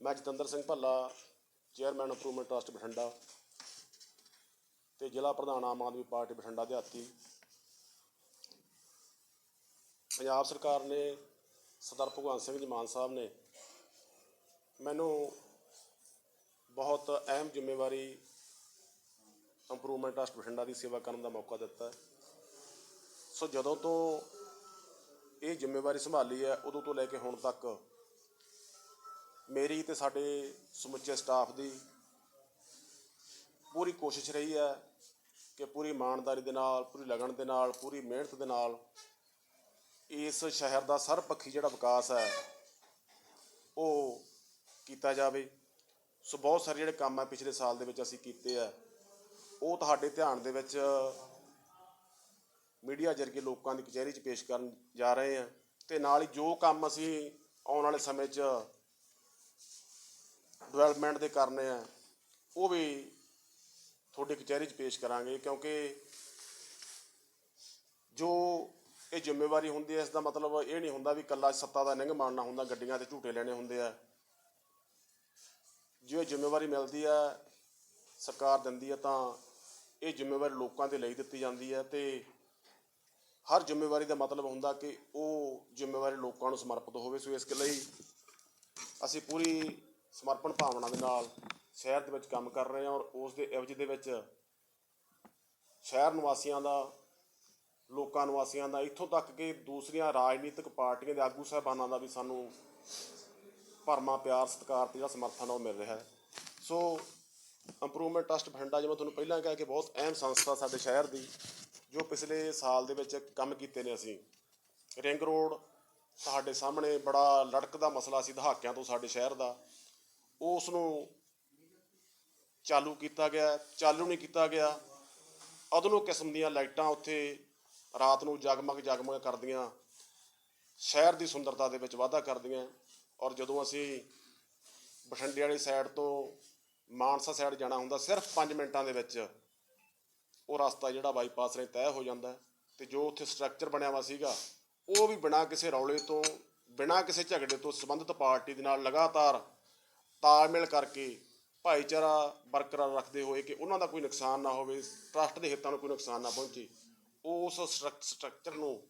ਮੈਂ Jatinder Singh Bhalla chairman improvement trust Bathinda ਤੇ ਜ਼ਿਲ੍ਹਾ ਪ੍ਰਧਾਨ ਆਮ ਆਦਮੀ ਪਾਰਟੀ ਬਠਿੰਡਾ ਦਿਹਾਤੀ। ਪੰਜਾਬ ਸਰਕਾਰ ਨੇ ਸਰਦਾਰ ਭਗਵੰਤ ਸਿੰਘ ਜੀ ਮਾਨ ਸਾਹਿਬ ਨੇ ਮੈਨੂੰ ਬਹੁਤ ਅਹਿਮ ਜ਼ਿੰਮੇਵਾਰੀ ਇੰਪਰੂਵਮੈਂਟ ਟਰਸਟ ਬਠਿੰਡਾ ਦੀ ਸੇਵਾ ਕਰਨ ਦਾ ਮੌਕਾ ਦਿੱਤਾ। ਸੋ ਜਦੋਂ ਤੋਂ ਇਹ ਜ਼ਿੰਮੇਵਾਰੀ ਸੰਭਾਲੀ ਹੈ, ਉਦੋਂ ਤੋਂ ਲੈ ਕੇ ਹੁਣ ਤੱਕ ਮੇਰੀ ਤੇ ਸਾਡੇ ਸਮੁੱਚੇ ਸਟਾਫ ਦੀ ਪੂਰੀ ਕੋਸ਼ਿਸ਼ ਰਹੀ ਹੈ ਕਿ ਪੂਰੀ ਇਮਾਨਦਾਰੀ ਦੇ ਨਾਲ, ਪੂਰੀ ਲਗਨ ਦੇ ਨਾਲ, ਪੂਰੀ ਮਿਹਨਤ ਦੇ ਨਾਲ ਇਸ ਸ਼ਹਿਰ ਦਾ ਸਰਬਪੱਖੀ ਜਿਹੜਾ ਵਿਕਾਸ ਹੈ, ਉਹ ਕੀਤਾ ਜਾਵੇ। ਸੋ ਬਹੁਤ ਸਾਰੇ ਜਿਹੜੇ ਕੰਮ ਆ ਪਿਛਲੇ ਸਾਲ ਦੇ ਵਿੱਚ ਅਸੀਂ ਕੀਤੇ ਆ ਉਹ ਤੁਹਾਡੇ ਧਿਆਨ ਦੇ ਵਿੱਚ ਮੀਡੀਆ ਜਰੀਏ ਲੋਕਾਂ ਦੀ ਕਚਹਿਰੀ 'ਚ ਪੇਸ਼ ਕਰਨ ਜਾ ਰਹੇ ਆ ਤੇ ਨਾਲ ਹੀ ਜੋ ਕੰਮ ਅਸੀਂ ਆਉਣ ਵਾਲੇ ਸਮੇਂ 'ਚ ਡਿਵੈਲਪਮੈਂਟ ਦੇ ਕਰਨੇ ਆ ਉਹ ਵੀ ਤੁਹਾਡੀ ਕਚਹਿਰੀ 'ਚ ਪੇਸ਼ ਕਰਾਂਗੇ ਕਿਉਂਕਿ ਜੋ ਇਹ ਜ਼ਿੰਮੇਵਾਰੀ ਹੁੰਦੀ ਹੈ, ਇਸ ਦਾ ਮਤਲਬ ਇਹ ਨਹੀਂ ਹੁੰਦਾ ਵੀ ਕੱਲਾ ਸੱਤਾ ਦਾ ਨਿੰਗ ਮਾਰਨਾ ਹੁੰਦਾ, ਗੱਡੀਆਂ ਤੇ ਝੂਟੇ ਲੈਣੇ ਹੁੰਦੇ ਆ। ਜੇ ਇਹ ਜ਼ਿੰਮੇਵਾਰੀ ਮਿਲਦੀ ਹੈ ਸਰਕਾਰ ਦਿੰਦੀ ਹੈ ਤਾਂ ਇਹ ਜ਼ਿੰਮੇਵਾਰੀ ਲੋਕਾਂ ਦੇ ਲਈ ਦਿੱਤੀ ਜਾਂਦੀ ਹੈ ਤੇ ਹਰ ਜ਼ਿੰਮੇਵਾਰੀ ਦਾ ਮਤਲਬ ਹੁੰਦਾ ਕਿ ਉਹ ਜ਼ਿੰਮੇਵਾਰੀ ਲੋਕਾਂ ਨੂੰ ਸਮਰਪਿਤ ਹੋਵੇ। ਸੋ ਇਸ ਲਈ ਅਸੀਂ ਪੂਰੀ ਸਮਰਪਣ ਭਾਵਨਾ ਦੇ ਨਾਲ ਸ਼ਹਿਰ ਦੇ ਵਿੱਚ ਕੰਮ ਕਰ ਰਹੇ ਹਾਂ ਔਰ ਉਸ ਦੇ ਇਵਜ ਦੇ ਵਿੱਚ ਸ਼ਹਿਰ ਨਿਵਾਸੀਆਂ ਦਾ, ਲੋਕਾਂ ਨਿਵਾਸੀਆਂ ਦਾ, ਇੱਥੋਂ ਤੱਕ ਕਿ ਦੂਸਰੀਆਂ ਰਾਜਨੀਤਿਕ ਪਾਰਟੀਆਂ ਦੇ ਆਗੂ ਸਾਹਿਬਾਨਾਂ ਦਾ ਵੀ ਸਾਨੂੰ ਭਰਮਾ, ਪਿਆਰ, ਸਤਿਕਾਰ ਤੇ ਜਿਹੜਾ ਸਮਰਥਨ ਉਹ ਮਿਲ ਰਿਹਾ ਹੈ। ਸੋ ਇੰਪਰੂਵਮੈਂਟ ਟਰਸਟ ਫੰਡਾ ਜਿਵੇਂ ਤੁਹਾਨੂੰ ਪਹਿਲਾਂ ਕਿਹਾ ਕਿ ਬਹੁਤ ਅਹਿਮ ਸੰਸਥਾ ਸਾਡੇ ਸ਼ਹਿਰ ਦੀ, ਜੋ ਪਿਛਲੇ ਸਾਲ ਦੇ ਵਿੱਚ ਕੰਮ ਕੀਤੇ ਨੇ ਅਸੀਂ। ਰਿੰਗ ਰੋਡ ਤੁਹਾਡੇ ਸਾਹਮਣੇ ਬੜਾ ਲੜਕਦਾ ਮਸਲਾ ਸੀ ਦਹਾਕਿਆਂ ਤੋਂ ਸਾਡੇ ਸ਼ਹਿਰ ਦਾ। ਉਸ ਨੂੰ ਚਾਲੂ ਕੀਤਾ ਗਿਆ, ਚਾਲੂ ਨਹੀਂ ਕੀਤਾ ਗਿਆ। ਅਦਨੋ ਕਿਸਮ ਦੀਆਂ ਲਾਈਟਾਂ ਉੱਥੇ ਰਾਤ ਨੂੰ ਜਗਮਗ ਜਗਮਗ ਕਰਦੀਆਂ, ਸ਼ਹਿਰ ਦੀ ਸੁੰਦਰਤਾ ਦੇ ਵਿੱਚ ਵਾਧਾ ਕਰਦੀਆਂ ਔਰ ਜਦੋਂ ਅਸੀਂ ਬਠਿੰਡੇ ਵਾਲੀ ਸਾਈਡ ਤੋਂ ਮਾਨਸਾ ਸਾਈਡ ਜਾਣਾ ਹੁੰਦਾ, ਸਿਰਫ 5 ਮਿੰਟਾਂ ਦੇ ਵਿੱਚ ਉਹ ਰਸਤਾ ਜਿਹੜਾ ਬਾਈਪਾਸ ਰਾਹੀਂ ਤੈਅ ਹੋ ਜਾਂਦਾ ਹੈ ਤੇ ਜੋ ਉੱਥੇ ਸਟਰਕਚਰ ਬਣਿਆ ਵਾ ਸੀਗਾ, ਉਹ ਵੀ ਬਿਨਾਂ ਕਿਸੇ ਰੌਲੇ ਤੋਂ, ਬਿਨਾਂ ਕਿਸੇ ਝਗੜੇ ਤੋਂ ਸੰਬੰਧਿਤ ਪਾਰਟੀ ਦੇ ਨਾਲ ਲਗਾਤਾਰ ਤਾਲਮੇਲ ਕਰਕੇ ਭਾਈਚਾਰਾ ਬਰਕਰਾਰ ਰੱਖਦੇ ਹੋਏ ਕਿ ਉਹਨਾਂ ਦਾ ਕੋਈ ਨੁਕਸਾਨ ਨਾ ਹੋਵੇ, ਟਰਸਟ ਦੇ ਹਿੱਤਾਂ ਨੂੰ ਕੋਈ ਨੁਕਸਾਨ ਨਾ ਪਹੁੰਚੇ, ਉਸ ਸਟਰਕ- ਸਟਰਕਚਰ ਨੂੰ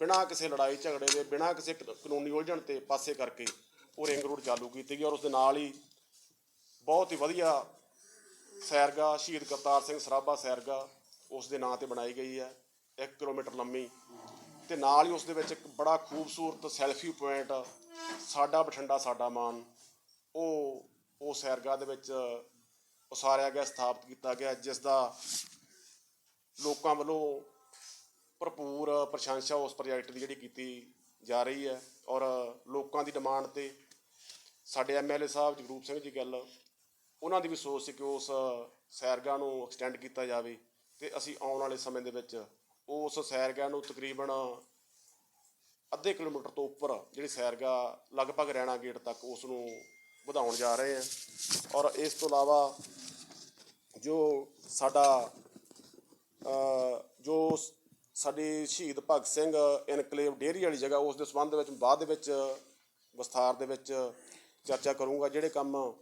ਬਿਨਾਂ ਕਿਸੇ ਲੜਾਈ ਝਗੜੇ ਦੇ, ਬਿਨਾਂ ਕਿਸੇ ਕ- ਕਾਨੂੰਨੀ ਉਲਝਣ ਤੇ ਪਾਸੇ ਕਰਕੇ ਉਹ ਰਿੰਗ ਰੋਡ ਚਾਲੂ ਕੀਤੀ ਗਈ ਔਰ ਉਸ ਦੇ ਨਾਲ ਹੀ ਬਹੁਤ ਹੀ ਵਧੀਆ ਸੈਰਗਾ, ਸ਼ਹੀਦ ਕਰਤਾਰ ਸਿੰਘ ਸਰਾਭਾ ਸੈਰਗਾ ਉਸ ਦੇ ਨਾਂ ਤੇ ਬਣਾਈ ਗਈ ਹੈ 1 ਕਿਲੋਮੀਟਰ ਲੰਮੀ ਤੇ ਨਾਲ ਹੀ ਉਸ ਦੇ ਵਿੱਚ ਇੱਕ ਬੜਾ ਖੂਬਸੂਰਤ ਸੈਲਫੀ ਪੁਆਇੰਟ, ਸਾਡਾ ਬਠਿੰਡਾ, ਸਾਡਾ ਮਾਨ ਉਹ ਉਹ ਸੈਰਗਾਹ ਦੇ ਵਿੱਚ ਉਸਾਰਿਆ ਗਿਆ, ਸਥਾਪਿਤ ਕੀਤਾ ਗਿਆ ਜਿਸ ਦਾ ਲੋਕਾਂ ਵੱਲੋਂ ਭਰਪੂਰ ਪ੍ਰਸ਼ੰਸਾ ਉਸ ਪ੍ਰੋਜੈਕਟ ਦੀ ਜਿਹੜੀ ਕੀਤੀ ਜਾ ਰਹੀ ਹੈ ਔਰ ਲੋਕਾਂ ਦੀ ਡਿਮਾਂਡ ਤੇ ਸਾਡੇ ਐਮਐਲਏ ਸਾਹਿਬ ਜਗਰੂਪ ਸਿੰਘ ਜੀ ਗੱਲ, ਉਹਨਾਂ ਦੀ ਵੀ ਸੋਚ ਸੀ ਕਿ ਉਸ ਸੈਰਗਾ ਨੂੰ ਐਕਸਟੈਂਡ ਕੀਤਾ ਜਾਵੇ ਤੇ ਅਸੀਂ ਆਉਣ ਵਾਲੇ ਸਮੇਂ ਦੇ ਵਿੱਚ ਉਸ ਸੈਰਗਾ ਨੂੰ ਤਕਰੀਬਨ ਅੱਧੇ ਕਿਲੋਮੀਟਰ ਤੋਂ ਉੱਪਰ ਜਿਹੜੀ ਸੈਰਗਾ ਲਗਭਗ ਰੈਣਾ ਗੇਟ ਤੱਕ ਉਸ ਨੂੰ ਵਧਾਉਣ ਜਾ ਰਹੇ ਹਾਂ ਔਰ ਇਸ ਤੋਂ ਇਲਾਵਾ ਜੋ ਸਾਡਾ ਜੋ ਸ- ਸਾਡੀ ਸ਼ਹੀਦ ਭਗਤ ਸਿੰਘ ਇਨਕਲੇਵ ਡੇਅਰੀ ਵਾਲੀ ਜਗ੍ਹਾ, ਉਸ ਦੇ ਸੰਬੰਧ ਵਿੱਚ ਬਾਅਦ ਦੇ ਵਿੱਚ ਵਿਸਥਾਰ ਦੇ ਵਿੱਚ ਚਰਚਾ ਕਰੂੰਗਾ। ਜਿਹੜੇ ਕੰਮ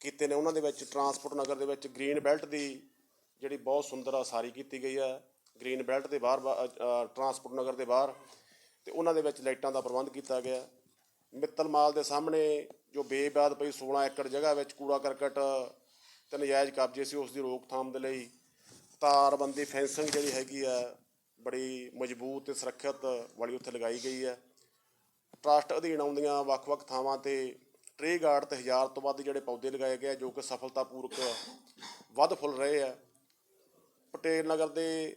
ਕੀਤੇ ਨੇ, ਉਹਨਾਂ ਦੇ ਵਿੱਚ ਟਰਾਂਸਪੋਰਟ ਨਗਰ ਦੇ ਵਿੱਚ ਗ੍ਰੀਨ ਬੈਲਟ ਦੀ ਜਿਹੜੀ ਬਹੁਤ ਸੁੰਦਰ ਆਸਾਰੀ ਕੀਤੀ ਗਈ ਹੈ। ਗ੍ਰੀਨ ਬੈਲਟ ਦੇ ਬਾਹਰ ਬਾ- ਟਰਾਂਸਪੋਰਟ ਨਗਰ ਦੇ ਬਾਹਰ ਤੇ ਉਹਨਾਂ ਦੇ ਵਿੱਚ ਲਾਈਟਾਂ ਦਾ ਪ੍ਰਬੰਧ ਕੀਤਾ ਗਿਆ। ਮਿੱਤਲ ਮਾਲ ਦੇ ਸਾਹਮਣੇ ਜੋ ਬੇਬਾਦ ਪਈ 16 ਏਕੜ ਜਗ੍ਹਾ ਵਿੱਚ ਕੂੜਾ ਕਰਕਟ ਤੇ ਨਜਾਇਜ਼ ਕਬਜ਼ੇ ਸੀ, ਉਸ ਦੀ ਰੋਕਥਾਮ ਦੇ ਲਈ ਤਾਰਬੰਦੀ ਫੈਂਸਿੰਗ ਜਿਹੜੀ ਹੈਗੀ ਆ, ਬੜੀ ਮਜ਼ਬੂਤ ਤੇ ਸੁਰੱਖਿਅਤ ਵਾਲੀ ਉੱਥੇ ਲਗਾਈ ਗਈ ਹੈ ਟਰਸਟ ਅਧੀਨ ਆਉਂਦੀਆਂ ਵੱਖ-ਵੱਖ ਥਾਵਾਂ ਤੇ ਟ੍ਰੀ ਗਾਰਡ ਤੇ ਹਜ਼ਾਰ ਤੋਂ ਵੱਧ ਜਿਹੜੇ ਪੌਦੇ ਲਗਾਏ ਗਏ ਜੋ ਕਿ ਸਫਲਤਾਪੂਰਕ ਵੱਧ ਫੁੱਲ ਰਹੇ ਆ। ਪਟੇਲ ਨਗਰ ਦੇ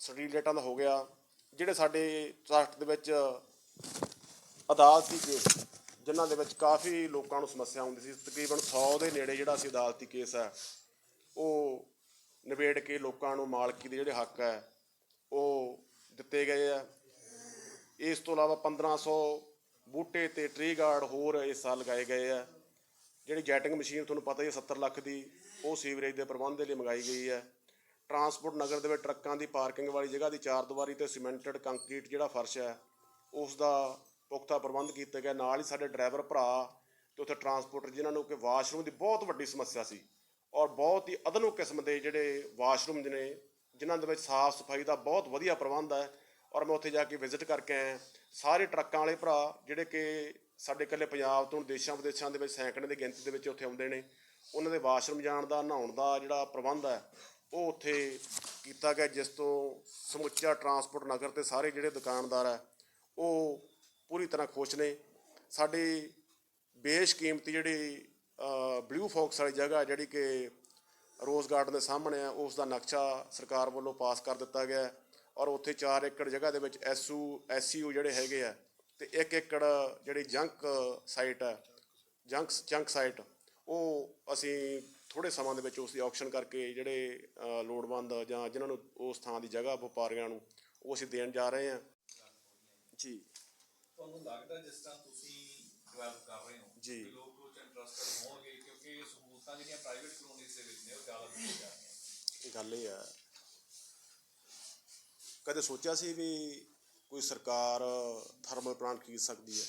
ਸਟਰੀਟ ਲਾਈਟਾਂ ਦਾ ਹੋ ਗਿਆ, ਜਿਹੜੇ ਸਾਡੇ ਟਰਸਟ ਦੇ ਵਿੱਚ ਅਦਾਲਤੀ ਕੇਸ, ਜਿਨ੍ਹਾਂ ਦੇ ਵਿੱਚ ਕਾਫੀ ਲੋਕਾਂ ਨੂੰ ਸਮੱਸਿਆ ਆਉਂਦੀ ਸੀ। ਤਕਰੀਬਨ 100 ਦੇ ਨੇੜੇ ਜਿਹੜਾ ਸੀ ਅਦਾਲਤੀ ਕੇਸ ਹੈ, ਉਹ ਨਿਬੇੜ ਕੇ ਲੋਕਾਂ ਨੂੰ ਮਾਲਕੀ ਦੇ ਜਿਹੜੇ ਹੱਕ ਹੈ, ਉਹ ਦਿੱਤੇ ਗਏ ਆ ਇਸ ਤੋਂ ਇਲਾਵਾ 1500 ਬੂਟੇ ਤੇ ਟ੍ਰੀ ਗਾਰਡ ਹੋਰ ਇਸ ਸਾਲ ਲਗਾਏ ਗਏ ਆ ਜਿਹੜੀ ਜੈਟਿੰਗ ਮਸ਼ੀਨ ਤੁਹਾਨੂੰ ਪਤਾ ਹੀ ਹੈ 70 ਲੱਖ ਦੀ, ਉਹ ਸੀਵਰੇਜ ਦੇ ਪ੍ਰਬੰਧ ਦੇ ਲਈ ਮੰਗਾਈ ਗਈ ਹੈ। ਟਰਾਂਸਪੋਰਟ ਨਗਰ ਦੇ ਵਿੱਚ ਟਰੱਕਾਂ ਦੀ ਪਾਰਕਿੰਗ ਵਾਲੀ ਜਗ੍ਹਾ ਦੀ ਚਾਰ ਦੀਵਾਰੀ ਤੇ ਸੀਮੈਂਟਡ ਕੰਕਰੀਟ ਜਿਹੜਾ ਫਰਸ਼ ਹੈ ਉਸ ਦਾ ਪੁਖਤਾ ਪ੍ਰਬੰਧ ਕੀਤੇ ਗਏ ਨਾਲ ਹੀ ਸਾਡੇ ਡਰਾਈਵਰ ਭਰਾ ਤੇ ਉੱਥੇ ਟਰਾਂਸਪੋਰਟਰ ਜਿਨ੍ਹਾਂ ਨੂੰ ਕਿ ਵਾਸ਼ਰੂਮ ਦੀ ਬਹੁਤ ਵੱਡੀ ਸਮੱਸਿਆ ਸੀ ਔਰ ਬਹੁਤ ਹੀ ਅਧਨੁਕ ਕਿਸਮ ਦੇ ਜਿਹੜੇ ਵਾਸ਼ਰੂਮ ਨੇ, ਜਿਨ੍ਹਾਂ ਦੇ ਵਿੱਚ ਸਾਫ਼ ਸਫ਼ਾਈ ਦਾ ਬਹੁਤ ਵਧੀਆ ਪ੍ਰਬੰਧ ਹੈ ਔਰ ਮੈਂ ਉੱਥੇ ਜਾ ਕੇ ਵਿਜ਼ਿਟ ਕਰਕੇ ਆਇਆ। ਸਾਰੇ ਟਰੱਕਾਂ ਵਾਲੇ ਭਰਾ ਜਿਹੜੇ ਕਿ ਸਾਡੇ ਇਕੱਲੇ ਪੰਜਾਬ ਤੋਂ ਦੇਸ਼ਾਂ ਵਿਦੇਸ਼ਾਂ ਦੇ ਵਿੱਚ ਸੈਂਕੜੇ ਦੀ ਗਿਣਤੀ ਦੇ ਵਿੱਚ ਉੱਥੇ ਆਉਂਦੇ ਨੇ, ਉਹਨਾਂ ਦੇ ਵਾਸ਼ਰੂਮ ਜਾਣ ਦਾ, ਨਹਾਉਣ ਦਾ ਜਿਹੜਾ ਪ੍ਰਬੰਧ ਹੈ, ਉਹ ਉੱਥੇ ਕੀਤਾ ਗਿਆ, ਜਿਸ ਤੋਂ ਸਮੁੱਚਾ ਟਰਾਂਸਪੋਰਟ ਨਗਰ ਤੇ ਸਾਰੇ ਜਿਹੜੇ ਦੁਕਾਨਦਾਰ ਹੈ ਉਹ ਪੂਰੀ ਤਰ੍ਹਾਂ ਖੁਸ਼ ਨੇ। ਸਾਡੀ ਬੇਸ਼ਕੀਮਤੀ ਜਿਹੜੀ ਬਲੂ ਫੌਕਸ ਵਾਲੀ ਜਗ੍ਹਾ ਜਿਹੜੀ ਕਿ ਰੋਜ਼ ਗਾਰਡਨ ਦੇ ਸਾਹਮਣੇ ਆ, ਉਸ ਦਾ ਨਕਸ਼ਾ ਸਰਕਾਰ ਵੱਲੋਂ ਪਾਸ ਕਰ ਦਿੱਤਾ ਗਿਆ ਔਰ ਉੱਥੇ 4 ਏਕੜ ਜਗ੍ਹਾ ਦੇ ਵਿੱਚ ਐਸਯੂ ਐਸਯੂ ਜਿਹੜੇ ਹੈਗੇ ਆ ਤੇ 1 ਏਕੜ ਜਿਹੜੀ ਜੰਕ ਸਾਈਟ ਹੈ ਜੰਕ ਜੰਕ ਸਾਈਟ ਉਹ ਅਸੀਂ ਥੋੜੇ ਸਮਾਂ ਦੇ ਵਿੱਚ ਉਸ ਦੀ ਆਕਸ਼ਨ ਕਰਕੇ ਜਿਹੜੇ ਲੋੜਵੰਦ ਜਾਂ ਜਿਨ੍ਹਾਂ ਨੂੰ ਉਸ ਥਾਂ ਦੀ ਜਗ੍ਹਾ ਵਪਾਰੀਆਂ ਨੂੰ ਉਹ ਅਸੀਂ ਦੇਣ ਜਾ ਰਹੇ ਹਾਂ। ਜੀ। ਤੁਹਾਨੂੰ ਲੱਗਦਾ ਜਿਸ ਤਰ੍ਹਾਂ ਤੁਸੀਂ ਡਿਵੈਲਪ ਕਰ ਰਹੇ ਹੋ ਜੀ। ਕਿ ਲੋਕ ਉਹ ਚ ਇੰਟਰਸਟਡ ਹੋਣਗੇ ਕਿਉਂਕਿ ਇਹ ਸਹੂਲਤਾਂ ਜਿਹੜੀਆਂ ਪ੍ਰਾਈਵੇਟ ਕਲੋਨੀਜ਼ ਦੇ ਵਿੱਚ ਨੇ ਉਹ ਜ਼ਿਆਦਾ ਦਿੱਤੀਆਂ ਜਾ ਰਹੀਆਂ ਗੱਲ ਇਹ ਆ। ਕਦੇ ਸੋਚਿਆ ਸੀ ਵੀ ਕੋਈ ਸਰਕਾਰ ਥਰਮਲ ਪਲਾਂਟ ਖਰੀਦ ਸਕਦੀ ਹੈ?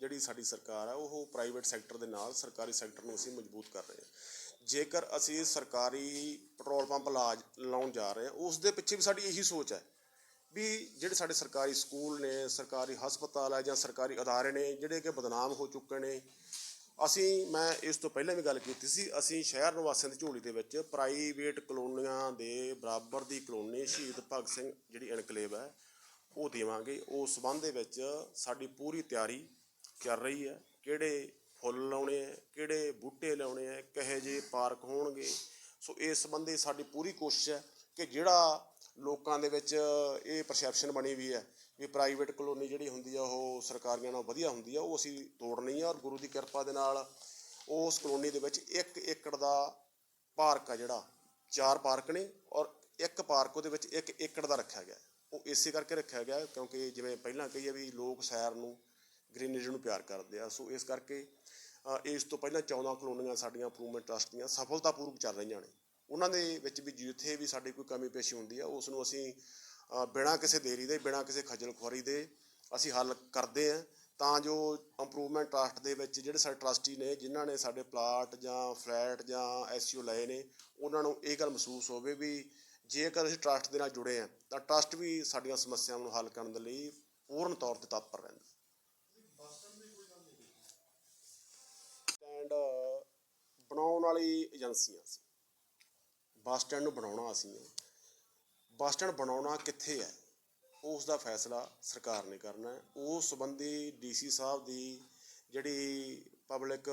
ਜਿਹੜੀ ਸਾਡੀ ਸਰਕਾਰ ਹੈ ਉਹ ਪ੍ਰਾਈਵੇਟ ਸੈਕਟਰ ਦੇ ਨਾਲ ਸਰਕਾਰੀ ਸੈਕਟਰ ਨੂੰ ਅਸੀਂ ਮਜ਼ਬੂਤ ਕਰ ਰਹੇ ਹਾਂ। ਜੇਕਰ ਅਸੀਂ ਸਰਕਾਰੀ ਪੈਟਰੋਲ ਪੰਪ ਲਾਉਣ ਜਾ ਰਹੇ ਹਾਂ ਉਸ ਦੇ ਪਿੱਛੇ ਵੀ ਸਾਡੀ ਇਹੀ ਸੋਚ ਹੈ ਵੀ ਜਿਹੜੇ ਸਾਡੇ ਸਰਕਾਰੀ ਸਕੂਲ ਨੇ, ਸਰਕਾਰੀ ਹਸਪਤਾਲ ਹੈ ਜਾਂ ਸਰਕਾਰੀ ਅਦਾਰੇ ਨੇ, ਜਿਹੜੇ ਕਿ ਬਦਨਾਮ ਹੋ ਚੁੱਕੇ ਨੇ, ਅਸੀਂ, ਮੈਂ ਇਸ ਤੋਂ ਪਹਿਲਾਂ ਵੀ ਗੱਲ ਕੀਤੀ ਸੀ, ਅਸੀਂ ਸ਼ਹਿਰ ਨਿਵਾਸੀਆਂ ਦੀ ਝੋਲੀ ਦੇ ਵਿੱਚ ਪ੍ਰਾਈਵੇਟ ਕਲੋਨੀਆਂ ਦੇ ਬਰਾਬਰ ਦੀ ਕਲੋਨੀ ਸ਼ਹੀਦ ਭਗਤ ਸਿੰਘ ਜਿਹੜੀ ਐਨਕਲੇਵ ਹੈ, ਉਹ ਦੇਵਾਂਗੇ। ਉਸ ਸੰਬੰਧ ਦੇ ਵਿੱਚ ਸਾਡੀ ਪੂਰੀ ਤਿਆਰੀ ਚੱਲ ਰਹੀ ਹੈ, ਕਿਹੜੇ ਫੁੱਲ ਲਾਉਣੇ ਆ ਕਿਹੜੇ ਬੂਟੇ ਲਾਉਣੇ ਆ ਕਿਹੋ ਜਿਹੇ ਪਾਰਕ ਹੋਣਗੇ। ਸੋ ਇਸ ਸੰਬੰਧੀ ਸਾਡੀ ਪੂਰੀ ਕੋਸ਼ਿਸ਼ ਹੈ ਕਿ ਜਿਹੜਾ ਲੋਕਾਂ ਦੇ ਵਿੱਚ ਇਹ ਪਰਸੈਪਸ਼ਨ ਬਣੀ ਵੀ ਹੈ ਵੀ ਪ੍ਰਾਈਵੇਟ ਕਲੋਨੀ ਜਿਹੜੀ ਹੁੰਦੀ ਆ, ਉਹ ਸਰਕਾਰੀਆਂ ਨਾਲੋਂ ਵਧੀਆ ਹੁੰਦੀ ਆ, ਉਹ ਅਸੀਂ ਤੋੜਨੀ ਆ ਔਰ ਗੁਰੂ ਦੀ ਕਿਰਪਾ ਦੇ ਨਾਲ ਉਸ ਕਲੋਨੀ ਦੇ ਵਿੱਚ ਇੱਕ ਏਕੜ ਦਾ ਪਾਰਕ ਆ ਜਿਹੜਾ, ਚਾਰ ਪਾਰਕ ਨੇ ਔਰ ਇੱਕ ਪਾਰਕ ਉਹਦੇ ਵਿੱਚ ਇੱਕ ਏਕੜ ਦਾ ਰੱਖਿਆ ਗਿਆ। ਉਹ ਇਸੇ ਕਰਕੇ ਰੱਖਿਆ ਗਿਆ ਕਿਉਂਕਿ ਜਿਵੇਂ ਪਹਿਲਾਂ ਕਹੀਏ ਵੀ ਲੋਕ ਸੈਰ ਨੂੰ ਗ੍ਰੀਨਰੀ ਨੂੰ ਪਿਆਰ ਕਰਦੇ ਆ, ਸੋ ਇਸ ਕਰਕੇ ਇਸ ਤੋਂ ਪਹਿਲਾਂ 14 ਕਲੋਨੀਆਂ ਸਾਡੀਆਂ ਇੰਪਰੂਵਮੈਂਟ ਟਰਸਟ ਦੀਆਂ ਸਫਲਤਾਪੂਰਵਕ ਚੱਲ ਰਹੀਆਂ ਨੇ। ਉਹਨਾਂ ਦੇ ਵਿੱਚ ਵੀ ਜਿੱਥੇ ਵੀ ਸਾਡੀ ਕੋਈ ਕਮੀ ਪੇਸ਼ੀ ਹੁੰਦੀ ਆ, ਉਸ ਨੂੰ ਅਸੀਂ ਬਿਨਾਂ ਕਿਸੇ ਦੇਰੀ ਦੇ, ਬਿਨਾਂ ਕਿਸੇ ਖੱਜਲ ਖੁਆਰੀ ਦੇ ਅਸੀਂ ਹੱਲ ਕਰਦੇ ਆ। ਤਾਂ ਜੋ ਇੰਪਰੂਵਮੈਂਟ ਟਰਸਟ ਦੇ ਵਿੱਚ ਜਿਹੜੇ ਸਾਡੇ ਟਰਸਟੀ ਨੇ, ਜਿਨ੍ਹਾਂ ਨੇ ਸਾਡੇ ਪਲਾਟ ਜਾਂ ਫਲੈਟ ਜਾਂ ਐਸਯੂ ਲਏ ਨੇ, ਉਹਨਾਂ ਨੂੰ ਇਹ ਗੱਲ ਮਹਿਸੂਸ ਹੋਵੇ ਵੀ ਜੇਕਰ ਅਸੀਂ ਟਰਸਟ ਦੇ ਨਾਲ ਜੁੜੇ ਆ, ਤਾਂ ਟਰਸਟ ਵੀ ਸਾਡੀਆਂ ਸਮੱਸਿਆਵਾਂ ਨੂੰ ਹੱਲ ਕਰਨ ਦੇ ਲਈ ਪੂਰਨ ਤੌਰ ਤੇ ਤਤਪਰ ਰਹਿੰਦਾ। ਐਂਡ ਬਣਾਉਣ ਵਾਲੀ ਏਜੰਸੀਆਂ ਸੀ। ਬੱਸ ਸਟੈਂਡ ਨੂੰ ਬਣਾਉਣਾ ਅਸੀਂ ਹੈ ਬੱਸ ਸਟੈਂਡ ਬਣਾਉਣਾ ਕਿੱਥੇ ਹੈ? ਉਸ ਦਾ ਫੈਸਲਾ ਸਰਕਾਰ ਨੇ ਕਰਨਾ ਹੈ। ਉਸ ਸੰਬੰਧੀ ਡੀਸੀ ਸਾਹਿਬ ਦੀ ਜਿਹੜੀ ਪਬਲਿਕ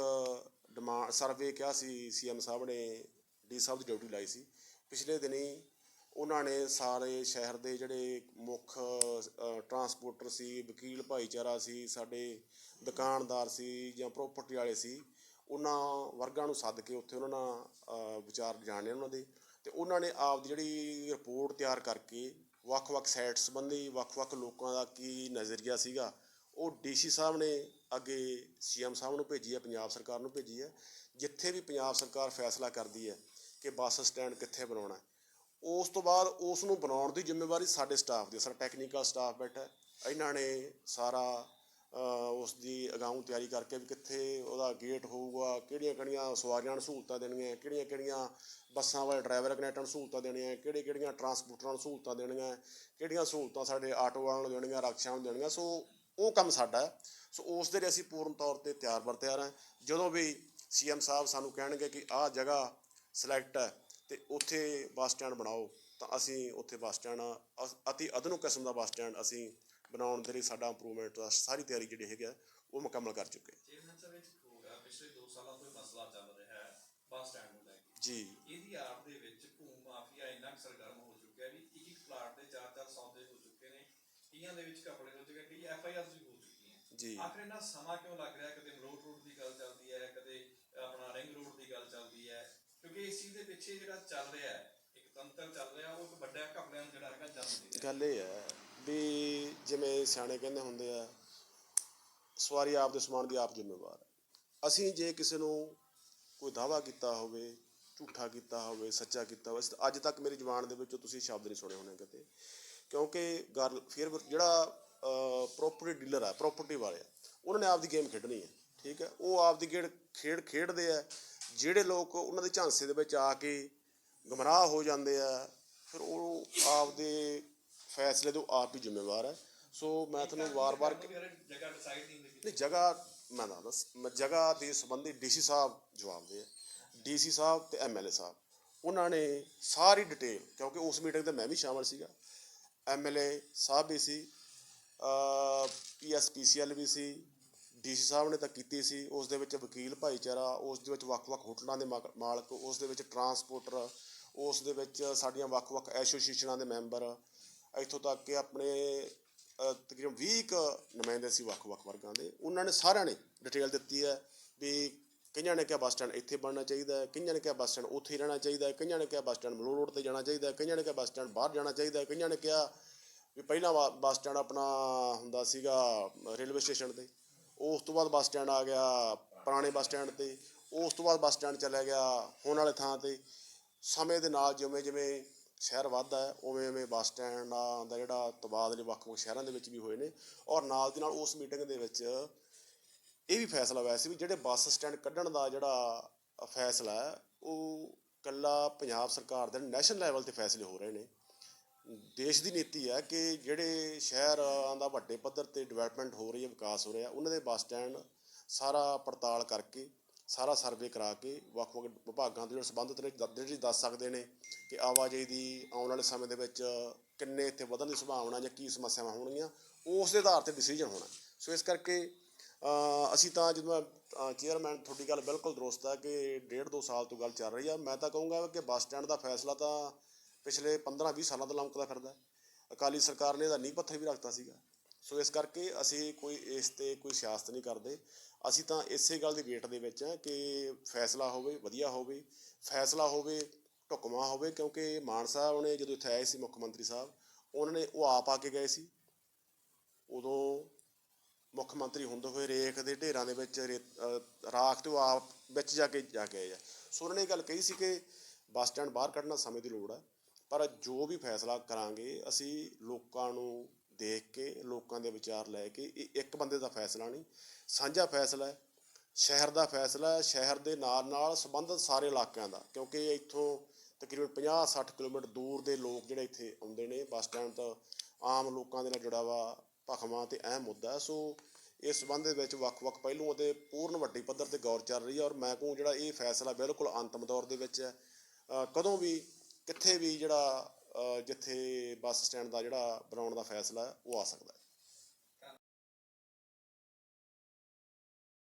ਡਿਮਾਂਡ, ਸਰਵੇ ਕਿਹਾ ਸੀ ਸੀਐਮ ਸਾਹਿਬ ਨੇ, ਡੀ ਸਾਹਿਬ ਦੀ ਡਿਊਟੀ ਲਾਈ ਸੀ। ਪਿਛਲੇ ਦਿਨੀ ਉਹਨਾਂ ਨੇ ਸਾਰੇ ਸ਼ਹਿਰ ਦੇ ਜਿਹੜੇ ਮੁੱਖ ਟਰਾਂਸਪੋਰਟਰ ਸੀ, ਵਕੀਲ ਭਾਈਚਾਰਾ ਸੀ, ਸਾਡੇ ਦੁਕਾਨਦਾਰ ਸੀ ਜਾਂ ਪ੍ਰਾਪਰਟੀ ਵਾਲੇ ਸੀ, ਉਹਨਾਂ ਵਰਗਾਂ ਨੂੰ ਸੱਦ ਕੇ ਉੱਥੇ ਉਹਨਾਂ ਨਾਲ ਵਿਚਾਰ ਜਾਣੇ ਉਹਨਾਂ ਦੇ। ਅਤੇ ਉਹਨਾਂ ਨੇ ਆਪ ਦੀ ਜਿਹੜੀ ਰਿਪੋਰਟ ਤਿਆਰ ਕਰਕੇ ਵੱਖ-ਵੱਖ ਸਾਈਟ ਸੰਬੰਧੀ, ਵੱਖ-ਵੱਖ ਲੋਕਾਂ ਦਾ ਕੀ ਨਜ਼ਰੀਆ ਸੀਗਾ, ਉਹ ਡੀਸੀ ਸਾਹਿਬ ਨੇ ਅੱਗੇ ਸੀਐਮ ਸਾਹਿਬ ਨੂੰ ਭੇਜੀ ਹੈ, ਪੰਜਾਬ ਸਰਕਾਰ ਨੂੰ ਭੇਜੀ ਹੈ, ਜਿੱਥੇ ਵੀ ਪੰਜਾਬ ਸਰਕਾਰ ਫੈਸਲਾ ਕਰਦੀ ਹੈ ਕਿ ਬੱਸ ਸਟੈਂਡ ਕਿੱਥੇ ਬਣਾਉਣਾ ਉਸ ਤੋਂ ਬਾਅਦ ਉਸ ਨੂੰ ਬਣਾਉਣ ਦੀ ਜ਼ਿੰਮੇਵਾਰੀ ਸਾਡੇ ਸਟਾਫ ਦੀ ਸਾਡਾ ਟੈਕਨੀਕਲ ਸਟਾਫ ਬੈਠਾ ਇਹਨਾਂ ਨੇ ਸਾਰਾ ਉਸ ਦੀ ਅਗਾਊਂ ਤਿਆਰੀ ਕਰਕੇ ਵੀ ਕਿੱਥੇ ਉਹਦਾ ਗੇਟ ਹੋਊਗਾ, ਕਿਹੜੀਆਂ ਕਿਹੜੀਆਂ ਸਵਾਰੀਆਂ ਨੂੰ ਸਹੂਲਤਾਂ ਦੇਣੀਆਂ, ਕਿਹੜੀਆਂ ਕਿਹੜੀਆਂ ਬੱਸਾਂ ਵਾਲੇ ਡਰਾਈਵਰ ਕਨੈਕਟਰ ਨੂੰ ਸਹੂਲਤਾਂ ਦੇਣੀਆਂ, ਕਿਹੜੇ ਕਿਹੜੀਆਂ ਟਰਾਂਸਪੋਰਟਰਾਂ ਨੂੰ ਸਹੂਲਤਾਂ ਦੇਣੀਆਂ, ਕਿਹੜੀਆਂ ਸਹੂਲਤਾਂ ਸਾਡੇ ਆਟੋ ਵਾਲਿਆਂ ਨੂੰ ਦੇਣੀਆਂ ਰਕਸ਼ਾ ਨੂੰ ਦੇਣੀਆਂ, ਸੋ ਉਹ ਕੰਮ ਸਾਡਾ ਹੈ। ਸੋ ਉਸ ਦੇ ਲਈ ਅਸੀਂ ਪੂਰਨ ਤੌਰ ਤੇ ਤਿਆਰ ਬਰ ਤਿਆਰ ਹਾਂ। ਜਦੋਂ ਵੀ ਸੀਐਮ ਸਾਹਿਬ ਸਾਨੂੰ ਕਹਿਣਗੇ ਕਿ ਆਹ ਜਗ੍ਹਾ ਸਿਲੈਕਟ ਹੈ ਤੇ ਉੱਥੇ ਬੱਸ ਸਟੈਂਡ ਬਣਾਓ, ਤਾਂ ਅਸੀਂ ਉੱਥੇ ਬੱਸ ਸਟੈਂਡ ਅ- ਅਤੀ ਆਧੁਨਿਕ ਕਿਸਮ ਦਾ ਬੱਸ ਸਟੈਂਡ ਅਸੀਂ ਬਣਾਉਣ ਦੇ ਲਈ ਸਾਡਾ ਇੰਪਰੂਵਮੈਂਟ ਦਾ ਸਾਰੀ ਤਿਆਰੀ ਜਿਹੜੀ ਹੈਗੀ ਆ ਉਹ ਮੁਕੰਮਲ ਕਰ ਚੁੱਕੇ ਹਾਂ। ਚੇਅਰਮੈਨ ਸਾਹਿਬ ਵਿੱਚ ਹੋ ਗਿਆ ਪਿਛਲੇ 2 ਸਾਲਾਂ ਤੋਂ ਇਹ ਮਸਲਾ ਚੱਲ ਰਿਹਾ ਹੈ ਬੱਸ ਸਟੈਂਡ ਨੂੰ ਲੈ ਕੇ ਜੀ ਇਹਦੀ ਆੜ ਦੇ ਵਿੱਚ ਭੂ ਮਾਫੀਆ ਇੰਨਾ ਕੁ ਸਰਗਰਮ ਹੋ ਚੁੱਕਿਆ ਵੀ ਇੱਕ ਇੱਕ ਪਲਾਟ ਦੇ ਚਾਰ ਚਾਰ ਸੌਦੇ ਹੋ ਚੁੱਕੇ ਨੇ ਕਈਆਂ ਦੇ ਵਿੱਚ ਕਪੜੇ ਹੋ ਚੁੱਕੇ ਕਈ ਐਫ ਆਈ ਆਰਸ ਵੀ ਹੋ ਚੁੱਕੀਆਂ ਜੀ। ਆਖਰ ਇਹਨਾਂ ਸਮਾਂ ਕਿਉਂ ਲੱਗ ਰਿਹਾ ਕਦੇ ਮਲੋਟ ਰੋਡ ਦੀ ਗੱਲ ਚੱਲਦੀ ਹੈ ਕਦੇ ਆਪਣਾ ਰਿੰਗ ਰੋਡ ਦੀ ਗੱਲ ਚੱਲਦੀ ਹੈ ਕਿਉਂਕਿ ਇਸ ਚੀਜ਼ ਦੇ ਪਿੱਛੇ ਜਿਹੜਾ ਚੱਲ ਰਿਹਾ ਹੈ ਇੱਕ ਤੰਤਰ ਚੱਲ ਰਿਹਾ ਉਹ ਇੱਕ ਵੱਡਾ ਘਪਲਿਆਂ ਨੂੰ ਜਿਹੜਾ ਹੈਗਾ ਜਨਮ ਦੇ ਰਿਹਾ ਗੱਲ ਇਹ ਹੈ ਵੀ ਜਿਵੇਂ ਸਿਆਣੇ ਕਹਿੰਦੇ ਹੁੰਦੇ ਆ, ਸਵਾਰੀ ਆਪ ਦੇ ਸਮਾਨ ਦੀ ਆਪ ਜ਼ਿੰਮੇਵਾਰ ਹੈ ਅਸੀਂ ਜੇ ਕਿਸੇ ਨੂੰ ਕੋਈ ਦਾਵਾ ਕੀਤਾ ਹੋਵੇ, ਝੂਠਾ ਕੀਤਾ ਹੋਵੇ, ਸੱਚਾ ਕੀਤਾ ਹੋਵੇ ਅੱਜ ਤੱਕ ਮੇਰੀ ਜ਼ੁਬਾਨ ਦੇ ਵਿੱਚੋਂ ਤੁਸੀਂ ਸ਼ਬਦ ਨਹੀਂ ਸੁਣੇ ਹੋਣੇ ਕਿਤੇ। ਕਿਉਂਕਿ ਗੱਲ ਫਿਰ ਜਿਹੜਾ ਪ੍ਰੋਪਰਟੀ ਡੀਲਰ ਹੈ ਪ੍ਰੋਪਰਟੀ ਵਾਲੇ ਆ ਉਹਨਾਂ ਨੇ ਆਪਦੀ ਗੇਮ ਖੇਡਣੀ ਹੈ ਠੀਕ ਹੈ ਉਹ ਆਪਦੀ ਗੇੜ ਖੇਡ ਖੇਡਦੇ ਆ, ਜਿਹੜੇ ਲੋਕ ਉਹਨਾਂ ਦੇ ਝਾਂਸੇ ਦੇ ਵਿੱਚ ਆ ਕੇ ਗਮਰਾਹ ਹੋ ਜਾਂਦੇ ਆ, ਫਿਰ ਉਹ ਆਪਦੇ ਫੈਸਲੇ ਤੋਂ ਆਪ ਹੀ ਜ਼ਿੰਮੇਵਾਰ ਹੈ। ਸੋ ਮੈਂ ਤੁਹਾਨੂੰ ਵਾਰ-ਵਾਰ ਜਗ੍ਹਾ ਡਿਸਾਈਡ ਨਹੀਂ ਹੁੰਦੀ ਨਹੀਂ ਜਗ੍ਹਾ ਮੈਂ ਦੱਸਦਾ ਮੈਂ ਜਗ੍ਹਾ ਦੇ ਸੰਬੰਧੀ ਡੀਸੀ ਸਾਹਿਬ ਜਵਾਬ ਦੇ ਡੀਸੀ ਸਾਹਿਬ ਤੇ ਐਮਐਲਏ ਸਾਹਿਬ। ਉਹਨਾਂ ਨੇ ਸਾਰੀ ਡਿਟੇਲ ਕਿਉਂਕਿ ਉਸ ਮੀਟਿੰਗ ਤੇ ਮੈਂ ਵੀ ਸ਼ਾਮਲ ਸੀਗਾ। ਐਮਐਲਏ ਸਾਹਿਬ ਵੀ ਸੀ ਪੀਐਸਪੀਸੀਐਲ ਵੀ ਸੀ ਡੀਸੀ ਸਾਹਿਬ ਨੇ ਤਾਂ ਕੀਤੀ ਸੀ। ਉਸ ਦੇ ਵਿੱਚ ਵਕੀਲ ਭਾਈਚਾਰਾ, ਉਸ ਦੇ ਵਿੱਚ ਵੱਖ-ਵੱਖ ਹੋਟਲਾਂ ਦੇ ਮਾਕ- ਮਾਲਕ, ਉਸ ਦੇ ਵਿੱਚ ਟਰਾਂਸਪੋਰਟਰ, ਉਸ ਦੇ ਵਿੱਚ ਸਾਡੀਆਂ ਵੱਖ-ਵੱਖ ਐਸੋਸੀਏਸ਼ਨਾਂ ਦੇ ਮੈਂਬਰ ਇੱਥੋਂ ਤੱਕ ਕਿ ਆਪਣੇ ਤਕਰੀਬਨ 20 ਕੁ ਨੁਮਾਇੰਦੇ ਸੀ ਵੱਖ-ਵੱਖ ਵਰਗਾਂ ਦੇ। ਉਹਨਾਂ ਨੇ ਸਾਰਿਆਂ ਨੇ ਡਿਟੇਲ ਦਿੱਤੀ ਹੈ ਵੀ ਕਈਆਂ ਨੇ ਕਿਹਾ ਬੱਸ ਸਟੈਂਡ ਇੱਥੇ ਬਣਨਾ ਚਾਹੀਦਾ ਹੈ, ਕਈਆਂ ਨੇ ਕਿਹਾ ਬੱਸ ਸਟੈਂਡ ਉੱਥੇ ਹੀ ਰਹਿਣਾ ਚਾਹੀਦਾ ਹੈ, ਕਈਆਂ ਨੇ ਕਿਹਾ ਬੱਸ ਸਟੈਂਡ ਮਲੋੜ ਰੋਡ ਤੇ ਜਾਣਾ ਚਾਹੀਦਾ ਹੈ, ਕਈਆਂ ਨੇ ਕਿਹਾ ਬੱਸ ਸਟੈਂਡ ਬਾਹਰ ਜਾਣਾ ਚਾਹੀਦਾ ਹੈ, ਕਈਆਂ ਨੇ ਕਿਹਾ ਵੀ ਪਹਿਲਾਂ ਵਾ- ਬੱਸ ਸਟੈਂਡ ਆਪਣਾ ਹੁੰਦਾ ਸੀਗਾ ਰੇਲਵੇ ਸਟੇਸ਼ਨ ਤੇ। ਉਸ ਤੋਂ ਬਾਅਦ ਬੱਸ ਸਟੈਂਡ ਆ ਗਿਆ ਪੁਰਾਣੇ ਬੱਸ ਸਟੈਂਡ ਤੇ। ਉਸ ਤੋਂ ਬਾਅਦ ਬੱਸ ਸਟੈਂਡ ਚਲਾ ਗਿਆ ਹੁਣ ਵਾਲੇ ਥਾਂ ਤੇ। ਸਮੇਂ ਦੇ ਨਾਲ ਜਿਵੇਂ ਜਿਵੇਂ ਸ਼ਹਿਰ ਵੱਧਦਾ ਹੈ, ਉਵੇਂ ਉਵੇਂ ਬੱਸ ਸਟੈਂਡਾਂ ਦਾ ਜਿਹੜਾ ਤਬਾਦਲੇ ਵੱਖ-ਵੱਖ ਸ਼ਹਿਰਾਂ ਦੇ ਵਿੱਚ ਵੀ ਹੋਏ ਨੇ ਔਰ ਨਾਲ ਦੀ ਨਾਲ ਉਸ ਮੀਟਿੰਗ ਦੇ ਵਿੱਚ ਇਹ ਵੀ ਫੈਸਲਾ ਹੋਇਆ ਸੀ ਵੀ ਜਿਹੜੇ ਬੱਸ ਸਟੈਂਡ ਕੱਢਣ ਦਾ ਜਿਹੜਾ ਫੈਸਲਾ ਹੈ, ਉਹ ਕੱਲਾ ਪੰਜਾਬ ਸਰਕਾਰ ਦੇ ਨੈਸ਼ਨਲ ਲੈਵਲ ਤੇ ਫੈਸਲੇ ਹੋ ਰਹੇ ਨੇ। ਦੇਸ਼ ਦੀ ਨੀਤੀ ਹੈ ਕਿ ਜਿਹੜੇ ਸ਼ਹਿਰਾਂ ਦਾ ਵੱਡੇ ਪੱਧਰ ਤੇ ਡਿਵੈਲਪਮੈਂਟ ਹੋ ਰਹੀ ਹੈ, ਵਿਕਾਸ ਹੋ ਰਿਹਾ, ਉਹਨਾਂ ਦੇ ਬੱਸ ਸਟੈਂਡ ਸਾਰਾ ਪੜਤਾਲ ਕਰਕੇ ਸਾਰਾ ਸਰਵੇ ਕਰਾ ਕੇ ਵੱਖ-ਵੱਖ ਵਿਭਾਗਾਂ ਦੇ ਜਿਹੜੇ ਸੰਬੰਧਿਤ ਨੇ, ਦ- ਜਿਹੜੇ ਦੱਸ ਸਕਦੇ ਨੇ ਕਿ ਆਵਾਜਾਈ ਦੀ ਆਉਣ ਵਾਲੇ ਸਮੇਂ ਦੇ ਵਿੱਚ ਕਿੰਨੇ ਇੱਥੇ ਵਧਣ ਦੀ ਸੰਭਾਵਨਾ ਜਾਂ ਕੀ ਸਮੱਸਿਆਵਾਂ ਹੋਣਗੀਆਂ, ਉਸ ਦੇ ਆਧਾਰ ਤੇ ਡਿਸੀਜਨ ਹੋਣਾ। ਸੋ ਇਸ ਕਰਕੇ ਅਸੀਂ ਤਾਂ ਜਦੋਂ ਚੇਅਰਮੈਨ ਤੁਹਾਡੀ ਗੱਲ ਬਿਲਕੁਲ ਦਰੁਸਤ ਹੈ ਕਿ ਡੇਢ ਦੋ ਸਾਲ ਤੋਂ ਗੱਲ ਚੱਲ ਰਹੀ ਆ, ਮੈਂ ਤਾਂ ਕਹੂੰਗਾ ਕਿ ਬੱਸ ਸਟੈਂਡ ਦਾ ਫੈਸਲਾ ਤਾਂ ਪਿਛਲੇ 15-20 ਸਾਲਾਂ ਤੋਂ ਲੰਮਕਦਾ ਫਿਰਦਾ ਅਕਾਲੀ ਸਰਕਾਰ ਨੇ ਇਹਦਾ ਨੀਂਹ ਪੱਥਰ ਵੀ ਰੱਖਤਾ ਸੀਗਾ। ਸੋ ਇਸ ਕਰਕੇ ਅਸੀਂ ਕੋਈ ਇਸ ਤੇ ਕੋਈ ਸਿਆਸਤ ਨਹੀਂ ਕਰਦੇ। ਅਸੀਂ ਤਾਂ ਇਸੇ ਗੱਲ ਦੀ ਵੇਟ ਦੇ ਵਿੱਚ ਹਾਂ ਕਿ ਫੈਸਲਾ ਹੋਵੇ, ਵਧੀਆ ਹੋਵੇ, ਫੈਸਲਾ ਹੋਵੇ, ਢੁਕਵਾਂ ਹੋਵੇ, ਕਿਉਂਕਿ ਮਾਨ ਸਾਹਿਬ ਨੇ ਜਦੋਂ ਇੱਥੇ ਆਏ ਸੀ ਮੁੱਖ ਮੰਤਰੀ ਸਾਹਿਬ, ਉਹਨਾਂ ਨੇ ਉਹ ਆਪ ਆ ਕੇ ਗਏ ਸੀ। ਉਦੋਂ ਮੁੱਖ ਮੰਤਰੀ ਹੁੰਦੇ ਹੋਏ ਰੇਖ ਦੇ ਢੇਰਾਂ ਦੇ ਵਿੱਚ ਰੇ- ਰਾਖ ਤੇ ਉਹ ਆਪ ਵਿੱਚ ਜਾ ਕੇ ਜਾ ਕੇ ਆਏ ਆ। ਸੋ ਉਹਨਾਂ ਨੇ ਇਹ ਗੱਲ ਕਹੀ ਸੀ ਕਿ ਬੱਸ ਸਟੈਂਡ ਬਾਹਰ ਕੱਢਣਾ ਸਮੇਂ ਦੀ ਲੋੜ ਹੈ ਪਰ ਜੋ ਵੀ ਫੈਸਲਾ ਕਰਾਂਗੇ, ਅਸੀਂ ਲੋਕਾਂ ਨੂੰ ਦੇਖ ਕੇ, ਲੋਕਾਂ ਦੇ ਵਿਚਾਰ ਲੈ ਕੇ, ਇਹ ਇੱਕ ਬੰਦੇ ਦਾ ਫੈਸਲਾ ਨਹੀਂ, ਸਾਂਝਾ ਫੈਸਲਾ ਹੈ ਸ਼ਹਿਰ ਦਾ ਫੈਸਲਾ ਹੈ, ਸ਼ਹਿਰ ਦੇ ਨਾਲ ਨਾਲ ਸੰਬੰਧਿਤ ਸਾਰੇ ਇਲਾਕਿਆਂ ਦਾ, ਕਿਉਂਕਿ ਇੱਥੋਂ ਤਕਰੀਬਨ 50-60 ਕਿਲੋਮੀਟਰ ਦੂਰ ਦੇ ਲੋਕ ਜਿਹੜੇ ਇੱਥੇ ਆਉਂਦੇ ਨੇ, ਬੱਸ ਸਟੈਂਡ ਤੋਂ ਆਮ ਲੋਕਾਂ ਦੇ ਨਾਲ ਜੁੜਾ ਵਾ, ਭਖਵਾਂ ਤੇ ਅਹਿਮ ਮੁੱਦਾ ਹੈ। ਸੋ ਇਸ ਸੰਬੰਧ ਦੇ ਵਿੱਚ ਵੱਖ-ਵੱਖ ਪਹਿਲੂਆਂ ਤੇ ਪੂਰਨ ਵੱਡੀ ਪੱਧਰ ਤੇ ਗੌਰ ਚੱਲ ਰਹੀ ਹੈ ਔਰ ਮੈਂ ਕਹੂੰ ਜਿਹੜਾ ਇਹ ਫੈਸਲਾ ਬਿਲਕੁਲ ਅੰਤਮ ਦੌਰ ਦੇ ਵਿੱਚ ਹੈ ਕਦੋਂ ਵੀ ਕਿੱਥੇ ਵੀ ਜਿਹੜਾ ਜਿੱਥੇ ਬੱਸ ਸਟੈਂਡ ਦਾ ਜਿਹੜਾ ਬਣਾਉਣ ਦਾ ਫੈਸਲਾ ਉਹ ਆ ਸਕਦਾ